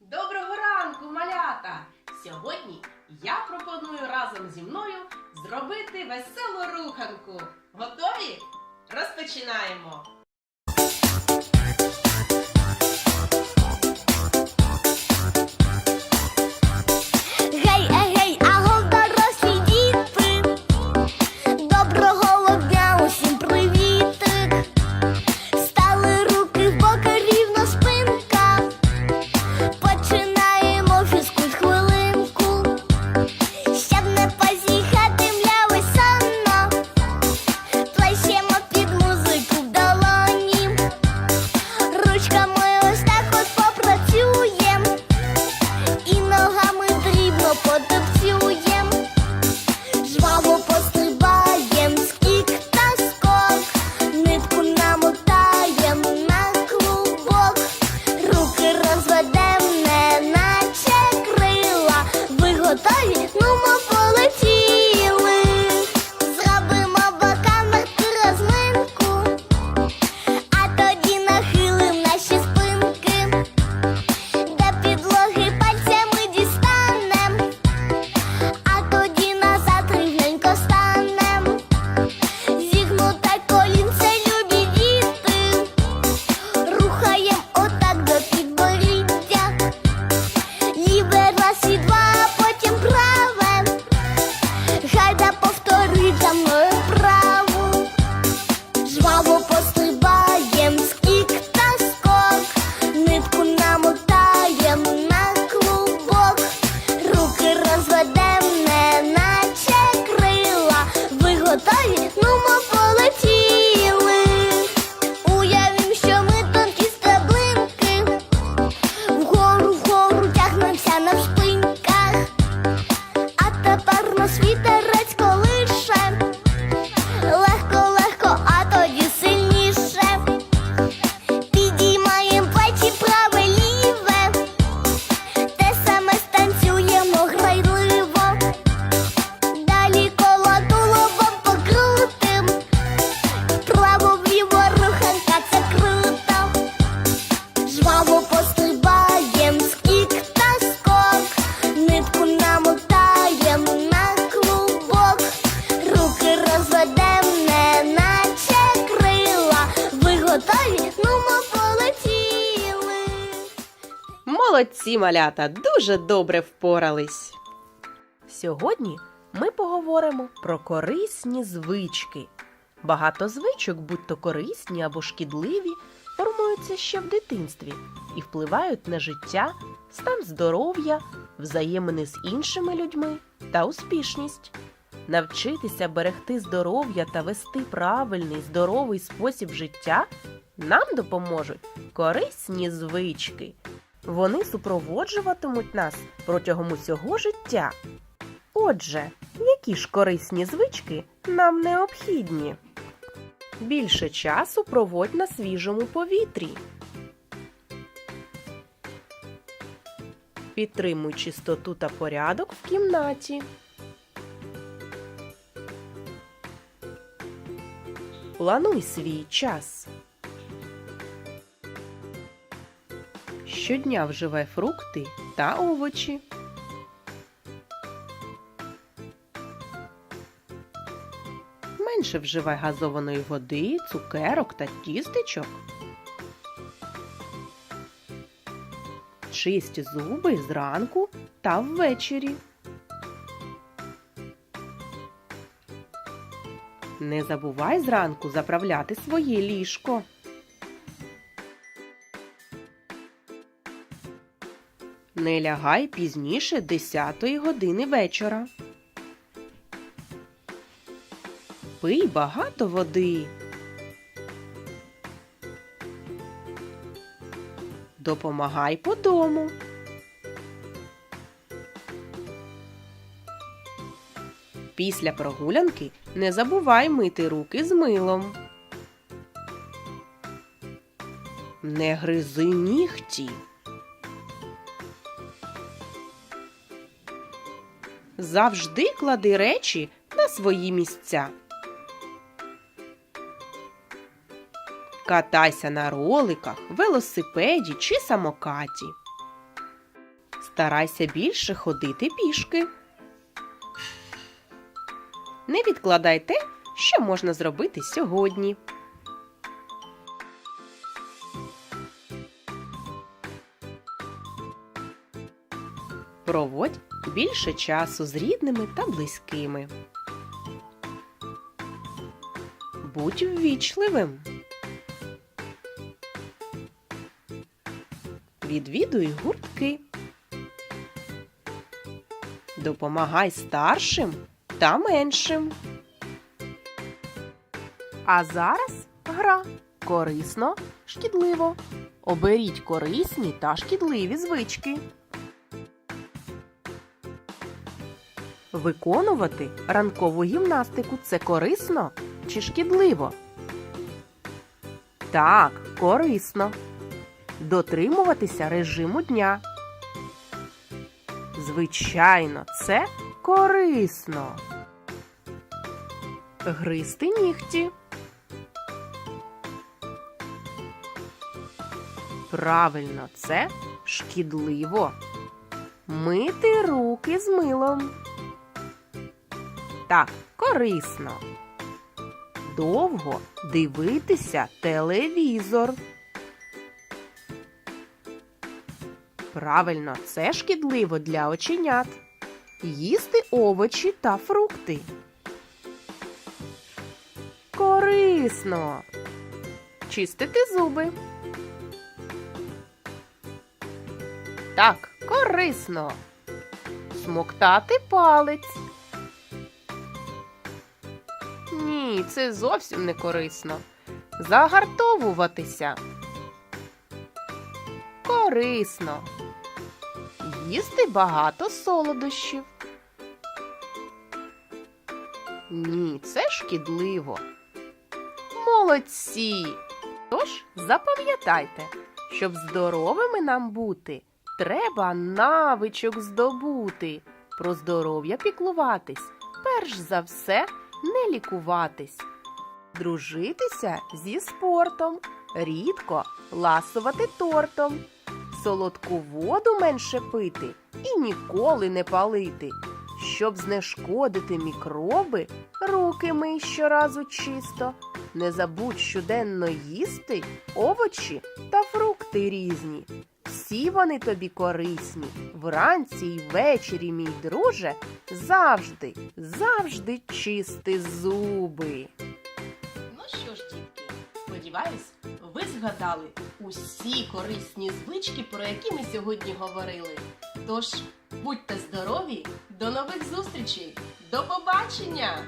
Доброго ранку, малята! Сьогодні я пропоную разом зі мною зробити веселу руханку. Готові? Розпочинаємо! Нитку на клубок, руки розведем, не наче крила. Ну полетіли. Молодці, малята, дуже добре впорались. Сьогодні ми поговоримо про корисні звички. Багато звичок, будь то корисні або шкідливі, формуються ще в дитинстві і впливають на життя, стан здоров'я, взаємини з іншими людьми та успішність. Навчитися берегти здоров'я та вести правильний здоровий спосіб життя нам допоможуть корисні звички. Вони супроводжуватимуть нас протягом усього життя. Отже, які ж корисні звички нам необхідні? Більше часу проводь на свіжому повітрі. Підтримуй чистоту та порядок в кімнаті. Плануй свій час. Щодня вживай фрукти та овочі. Менше вживай газованої води, цукерок та тістечок. Чисть зуби зранку та ввечері. Не забувай зранку заправляти своє ліжко. Не лягай пізніше 10 години вечора. Пий багато води. Допомагай по дому. Після прогулянки не забувай мити руки з милом. Не гризи нігті. Завжди клади речі на свої місця. Катайся на роликах, велосипеді чи самокаті. Старайся більше ходити пішки. Не відкладай те, що можна зробити сьогодні. Проводь більше часу з рідними та близькими. Будь ввічливим. Відвідуй гуртки. Допомагай старшим та меншим. А зараз гра корисно, шкідливо. Оберіть корисні та шкідливі звички. Виконувати ранкову гімнастику це корисно чи шкідливо? Так, корисно. Дотримуватися режиму дня. Звичайно, це корисно. Гризти нігті. Правильно, це шкідливо. Мити руки з милом. Так, корисно. Довго дивитися телевізор. Правильно, це шкідливо для оченят. Їсти овочі та фрукти. Корисно. Чистити зуби. Так, корисно. Смоктати палець. Ні, це зовсім не корисно. Загартовуватися. Корисно. Їсти багато солодощів. Ні, це шкідливо. Молодці. Тож запам'ятайте, щоб здоровими нам бути, треба навичок здобути. Про здоров'я піклуватись, перш за все не лікуватись, дружитися зі спортом, рідко ласувати тортом, солодку воду менше пити і ніколи не палити. Щоб знешкодити мікроби, руки мий щоразу чисто. Не забудь щоденно їсти овочі та фрукти різні. Всі вони тобі корисні. Вранці й ввечері, мій друже, завжди, завжди чисти зуби. Сподіваюсь, ви згадали усі корисні звички, про які ми сьогодні говорили. Тож будьте здорові, до нових зустрічей, до побачення!